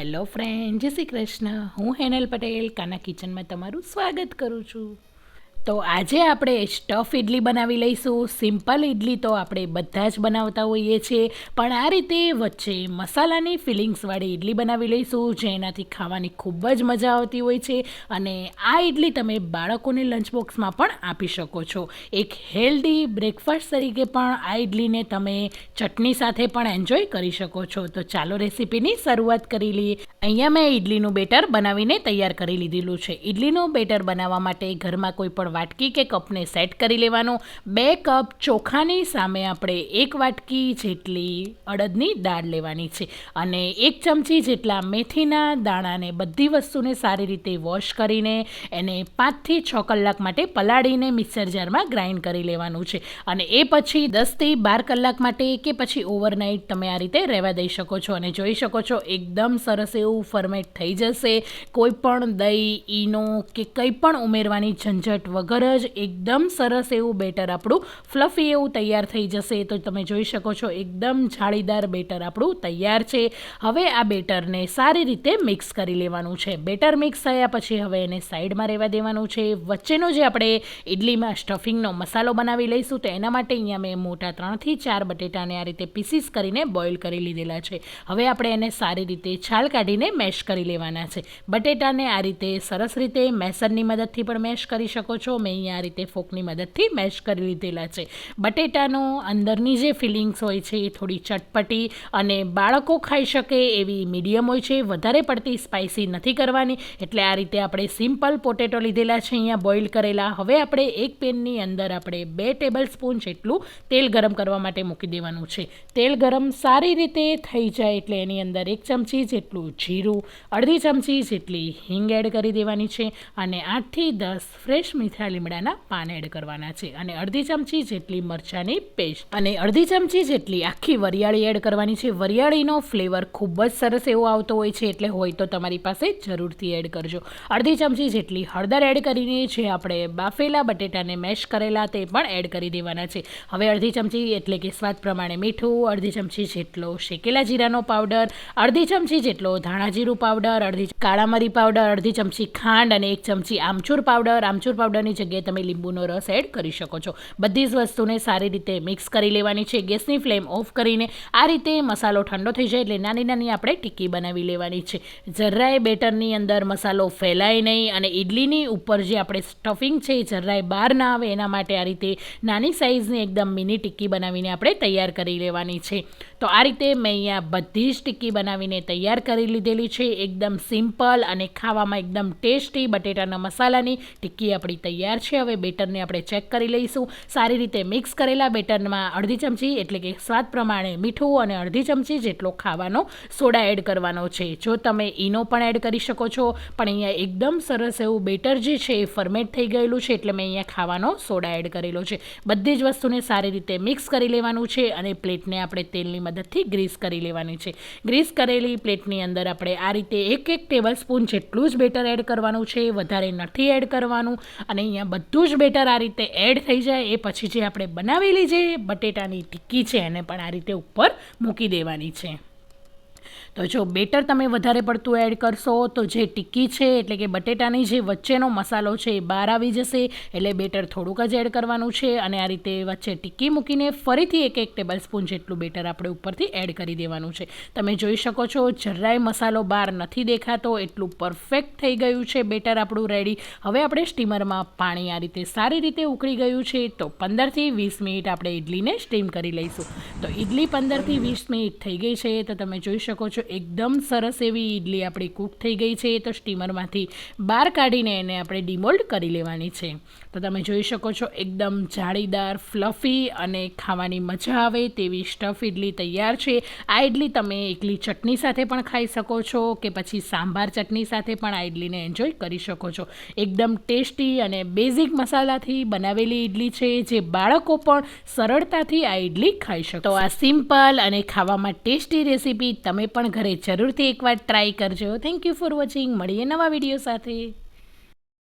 Hello friend જય શ્રી કૃષ્ણ. હું હેનલ પટેલ કાના કિચનમાં તમારું સ્વાગત કરું છું. તો આજે આપણે સ્ટફ ઇડલી બનાવી લઈશું. સિમ્પલ ઇડલી તો આપણે બધા જ બનાવતા હોઈએ છીએ. પણ આ રીતે વચ્ચે મસાલાની ફિલિંગ્સવાળી ઇડલી બનાવી લઈશું, જેનાથી ખાવાની ખૂબ જ મજા આવતી હોય છે. અને આ ઇડલી તમે બાળકોને લંચ બોક્સમાં પણ આપી શકો છો. એક હેલ્ધી બ્રેકફાસ્ટ તરીકે પણ આ ઇડલીને તમે ચટણી સાથે પણ એન્જોય કરી શકો છો. તો ચાલો રેસીપીની શરૂઆત કરી લઈએ. અહીંયા મેં ઇડલીનું બેટર બનાવીને તૈયાર કરી લીધેલું છે. ઇડલીનું બેટર બનાવવા માટે ઘરમાં કોઈ પણ વાટકી કે કપને સેટ કરી લેવાનો. બે કપ ચોખાની સામે આપણે એક વાટકી જેટલી અડદની દાળ લેવાની છે અને એક ચમચી જેટલા મેથીના દાણાને બધી વસ્તુને સારી રીતે વોશ કરીને એને પાંચથી છ કલાક માટે પલાળીને મિક્સર જારમાં ગ્રાઇન્ડ કરી લેવાનું છે. અને એ પછી દસથી બાર કલાક માટે કે પછી ઓવરનાઇટ તમે આ રીતે રહેવા દઈ શકો છો અને જોઈ શકો છો એકદમ સરસ એવું ફર્મેટ થઈ જશે. કોઈ પણ દહીં, ઈનો કે કંઈ પણ ઉમેરવાની ઝંઝટ વગર જ એકદમ સરસ એવું બેટર આપણું ફ્લફી એવું તૈયાર થઈ જશે તો તમે જોઈ શકો છો એકદમ જાળીદાર બેટર આપણું તૈયાર છે. હવે આ બેટરને સારી રીતે મિક્સ કરી લેવાનું છે. બેટર મિક્સ થયા પછી હવે એને સાઈડમાં રહેવા દેવાનું છે. વચ્ચેનો જે આપણે ઇડલીમાં સ્ટફિંગનો મસાલો બનાવી લઈશું તો એના માટે અહીંયા મેં મોટા ત્રણથી ચાર બટેટાને આ રીતે પીસીસ કરીને બોઇલ કરી લીધેલા છે. હવે આપણે એને સારી રીતે છાલ કાઢીને મેશ કરી લેવાના છે. બટેટાને આ રીતે સરસ રીતે મેસરની મદદથી પણ મેશ કરી શકો છો. મેં અહીંયા આ રીતે ફોકની મદદથી મેશ કરી લીધેલા છે. બટેટાનો અંદરની જે ફિલિંગ્સ હોય છે એ થોડી ચટપટી અને બાળકો ખાઈ શકે એવી મીડિયમ હોય છે, વધારે પડતી સ્પાઇસી નથી કરવાની. એટલે આ રીતે આપણે સિમ્પલ પોટેટો લીધેલા છે, અહીંયા બોઇલ કરેલા. હવે આપણે એક પેનની અંદર આપણે બે ટેબલ સ્પૂન જેટલું તેલ ગરમ કરવા માટે મૂકી દેવાનું છે. તેલ ગરમ સારી રીતે થઈ જાય એટલે એની અંદર એક ચમચી જેટલું જીરું, અડધી ચમચી જેટલી હિંગ એડ કરી દેવાની છે અને આઠથી દસ ફ્રેશ મીઠા લીમડાના પાન એડ કરવાના છે. અને અડધી ચમચી જેટલી મરચાંની પેસ્ટ. અને અડધી ચમચી જેટલી આખી વરિયાળી એડ કરવાની છે. વરિયાળીનો ફ્લેવર ખૂબ જ સરસ એવો આવતો હોય છે, એટલે હોય તો તમારી પાસે જરૂરથી એડ કરજો. અડધી ચમચી જેટલી હળદર એડ કરીને જે આપણે બાફેલા બટેટાને મેશ કરેલા તે પણ એડ કરી દેવાના છે. હવે અડધી ચમચી એટલે કે સ્વાદ પ્રમાણે મીઠું, અડધી ચમચી જેટલો શેકેલા જીરાનો પાવડર, અડધી ચમચી જેટલો ધાણા જીરું પાવડર, અડધી કાળા મરી પાવડર, અડધી ચમચી ખાંડ અને એક ચમચી આમચૂર પાવડર. આમચૂર પાવડરની જગ્યાએ તમે લીંબુનો રસ એડ કરી શકો છો. બધી જ વસ્તુને સારી રીતે મિક્સ કરી લેવાની છે. ગેસની ફ્લેમ ઓફ કરીને આ રીતે મસાલો ઠંડો થઈ જાય એટલે નાની નાની આપણે ટિક્કી બનાવી લેવાની છે. જરાય બેટરની અંદર મસાલો ફેલાય નહીં અને ઇડલીની ઉપર જે આપણે સ્ટફિંગ છે એ જરાય બહાર ના આવે એના માટે આ રીતે નાની સાઇઝની એકદમ મિની ટિક્કી બનાવીને આપણે તૈયાર કરી લેવાની છે. તો આ રીતે મેં અહીંયા બધી જ ટિક્કી બનાવીને તૈયાર કરી લીધેલી છે. એકદમ સિમ્પલ અને ખાવામાં એકદમ ટેસ્ટી બટેટાના મસાલાની ટિક્કી આપણી તૈયાર છે. હવે બેટરને આપણે ચેક કરી લઈશું. સારી રીતે મિક્સ કરેલા બેટરમાં અડધી ચમચી એટલે કે સ્વાદ પ્રમાણે મીઠું અને અડધી ચમચી જેટલો ખાવાનો સોડા એડ કરવાનો છે. જો તમે ઈનો પણ એડ કરી શકો છો. પણ અહીંયા એકદમ સરસ એવું બેટર જે છે એ ફર્મેટ થઈ ગયેલું છે એટલે મેં અહીંયા ખાવાનો સોડા એડ કરેલો છે. બધી જ વસ્તુને સારી રીતે મિક્સ કરી લેવાનું છે અને પ્લેટને આપણે તેલની મદદથી ગ્રીસ કરી લેવાની છે. ગ્રીસ કરેલી પ્લેટની અંદર આપણે આ રીતે એક એક ટેબલ સ્પૂન જેટલું જ બેટર એડ કરવાનું છે, વધારે નથી એડ કરવાનું અને અહીંયા બધું જ બેટર આ રીતે એડ થઈ જાય. એ પછી જે આપણે બનાવેલી જે બટેટાની ટિક્કી છે એને પણ આ રીતે ઉપર મૂકી દેવાની છે. તો જો બેટર તમે વધારે પડતું એડ કરશો, તો જે ટિક્કી છે, એટલે કે બટેટાની જે વચ્ચેનો મસાલો છે, એ બહાર આવી જશે. એટલે બેટર થોડુંક જ એડ કરવાનું છે અને આ રીતે વચ્ચે ટિક્કી મૂકીને ફરીથી એક એક ટેબલ સ્પૂન જેટલું બેટર આપણે ઉપરથી એડ કરી દેવાનું છે. તમે જોઈ શકો છો, જરાય મસાલો બહાર નથી દેખાતો, એટલું પરફેક્ટ થઈ ગયું છે બેટર આપણું રેડી હવે આપણે સ્ટીમરમાં પાણી આ રીતે સારી રીતે ઉકળી ગયું છે, તો પંદરથી વીસ મિનિટ આપણે ઇડલીને સ્ટીમ કરી લઈશું. તો ઇડલી પંદરથી વીસ મિનિટ થઈ ગઈ છે, તો તમે જોઈ શકો છો. એકદમ સરસ એવી ઇડલી આપણી કૂક થઈ ગઈ છે તો સ્ટીમરમાંથી બહાર કાઢીને એને આપણે ડિમોલ્ડ કરી લેવાની છે. તો તમે જોઈ શકો છો એકદમ જાળીદાર, ફ્લફી અને ખાવાની મજા આવે તેવી સ્ટફ ઇડલી તૈયાર છે. આ ઇડલી તમે એકલી ચટણી સાથે પણ ખાઈ શકો છો કે પછી સાંભાર ચટણી સાથે પણ આ ઇડલીને એન્જોય કરી શકો છો. એકદમ ટેસ્ટી અને બેઝિક મસાલાથી બનાવેલી ઇડલી છે જે બાળકો પણ સરળતાથી આ ઇડલી ખાઈ શકે તો આ સિમ્પલ અને ખાવામાં ટેસ્ટી રેસીપી તમે પણ ઘરે જરૂરથી એકવાર ટ્રાય કરજો. થેન્ક યુ ફોર વોચિંગ મળીએ નવા વીડિયો સાથે.